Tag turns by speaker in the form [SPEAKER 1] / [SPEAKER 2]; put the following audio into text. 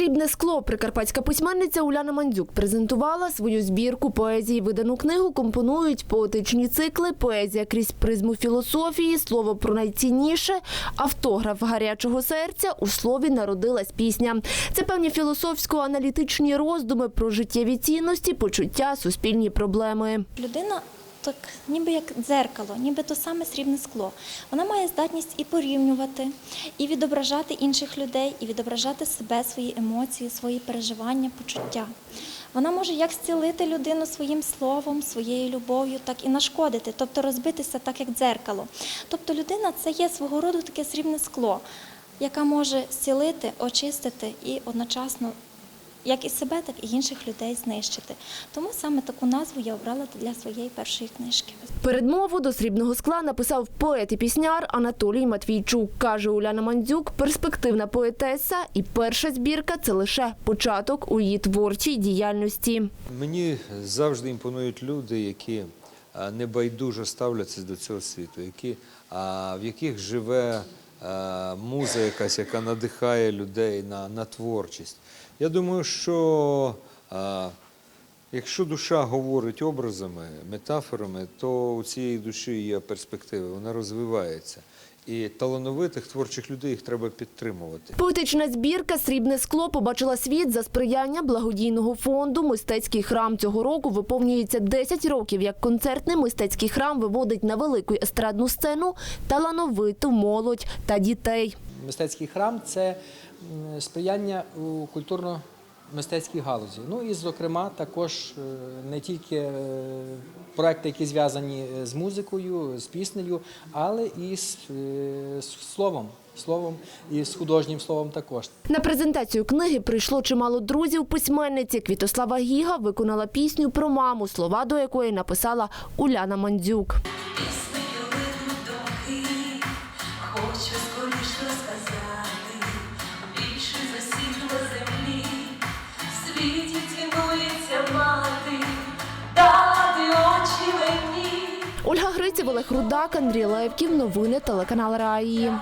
[SPEAKER 1] Срібне скло прикарпатська письменниця Уляна Мандзюк презентувала свою збірку поезії. Видану книгу компонують поетичні цикли, поезія крізь призму філософії, слово про найцінніше, автограф гарячого серця. У слові народилась пісня. Це певні філософсько-аналітичні роздуми про життєві цінності, почуття, суспільні проблеми.
[SPEAKER 2] Людина так, ніби як дзеркало, ніби то саме срібне скло. Вона має здатність і порівнювати, і відображати інших людей, і відображати себе, свої емоції, свої переживання, почуття. Вона може як зцілити людину своїм словом, своєю любов'ю, так і нашкодити, тобто розбитися так, як дзеркало. Тобто людина це є свого роду таке срібне скло, яка може зцілити, очистити і одночасно як і себе, так і інших людей знищити. Тому саме таку назву я обрала для своєї першої книжки.
[SPEAKER 1] Передмову до срібного скла написав поет і пісняр Анатолій Матвійчук. Каже Уляна Мандзюк, перспективна поетеса і перша збірка це лише початок у її творчій діяльності.
[SPEAKER 3] Мені завжди імпонують люди, які а, небайдужо ставляться до цього світу, які, а, в яких живе муза якась, яка надихає людей на, на творчість. Я думаю, що якщо душа говорить образами, метафорами, то у цієї душі є перспективи, вона розвивається. І талановитих творчих людей їх треба підтримувати.
[SPEAKER 1] Поетична збірка Срібне скло побачила світ за сприяння благодійного фонду. Мистецький храм цього року виповнюється 10 років. Як концертний мистецький храм виводить на велику естрадну сцену талановиту молодь та дітей.
[SPEAKER 4] Мистецький храм це сприяння у культурно-мистецькій галузі. Ну і, зокрема, також е, не тільки е, проекти, які зв'язані з музикою, з піснею, але і е, з словом, словом і з художнім словом також.
[SPEAKER 1] На презентацію книги прийшло чимало друзів письменниці. Квітослава Гіга виконала пісню про маму, слова до якої написала Уляна Мандзюк.
[SPEAKER 5] Хочу скоріш розказати, більше за землі, в світі цінується мати, дати очі мені.
[SPEAKER 1] Ольга Гриців, Олег Рудак, Андрій Левків. Новини телеканал Раї.